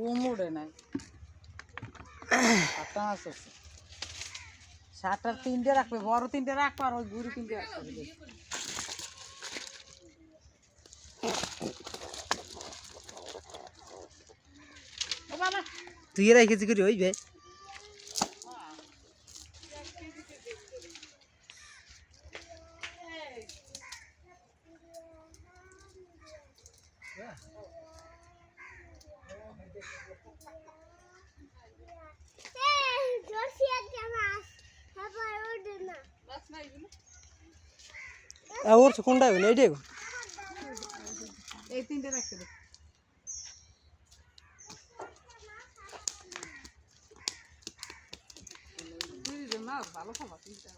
উমুড়ে নাই। সাতটা মাছ আছে। সাতটার তিনটে রাখবে, বড় তিনটে রাখবে আর ওই গুড়ি তিনটে রাখবে তুই রাখেছি করি, ওই হইবে ওর কোনটা হবে না এইটাই। এই তিনটে রাখতে দে। ভালো খাবার তিনটা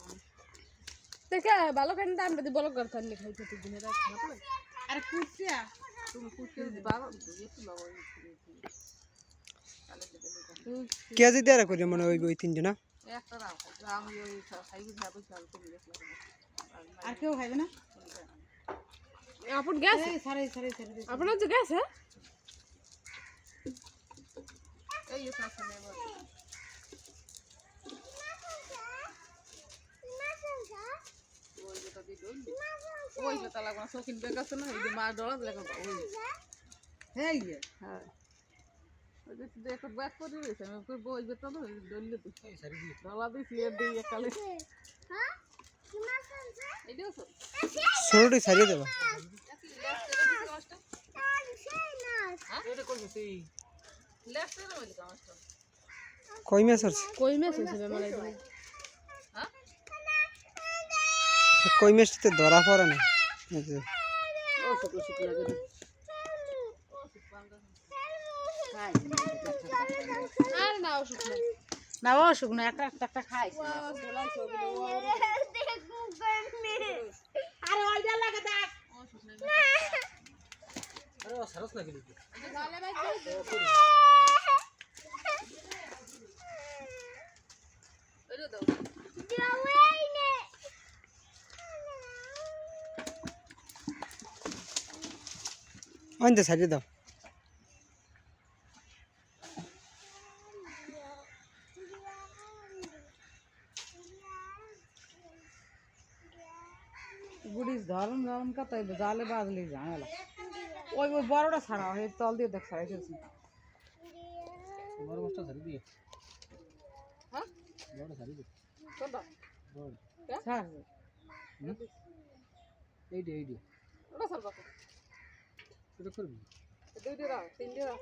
দেখে ভালো কেন দাম বলো করতে আনলে খাইতে দিনে লাগে আরে কুচিয়া তুমি কুচিয়া বাবা একটু বাবা কেজি দেওয়া করে মনে হয় ওই তিনটে না একটা রাখো আমি ওই খাইবি খাব চাল করে দেখলাম আর কেউ খাইবে না আপন গেছে এই সারে সারে সারে দে। আপনার যে গেছে এই যে সাথে নেব ওই যেটা দি দই যে তালা কোন সকিন বেগ আছে না এই যে মা ডলা দিলে ওই হ্যাঁ। ওই যে তুই একটা ব্যাগ করে দিয়েছে আমি কই বই বেতা না তো ডলা দিছি এর দিয়ে কালে ষোলোটি সারিয়ে দেবো। কই মাছ আছে? কই হয়েছে বেমার হ্যাঁ? কই মাছটিতে ধরা পড়ে না? আর না অসুখ ও শুকনো একটা একটা একটা খাইছে। আরে ওই যা লাগে দেখ। আনতে সারিয়ে দাও। গুড়িস ধরন ধরন কত জালে বাজলি ঝামেলা। ওই ওই বড়টা ছাড়া হয় তল দিয়ে দেখ ছাড়াই ফেলছি হ্যাঁ? কোনটা? ছাড়। এইটা এইটা। ওটা সব Şurada kurmuyor. 2 lira, 3 lira.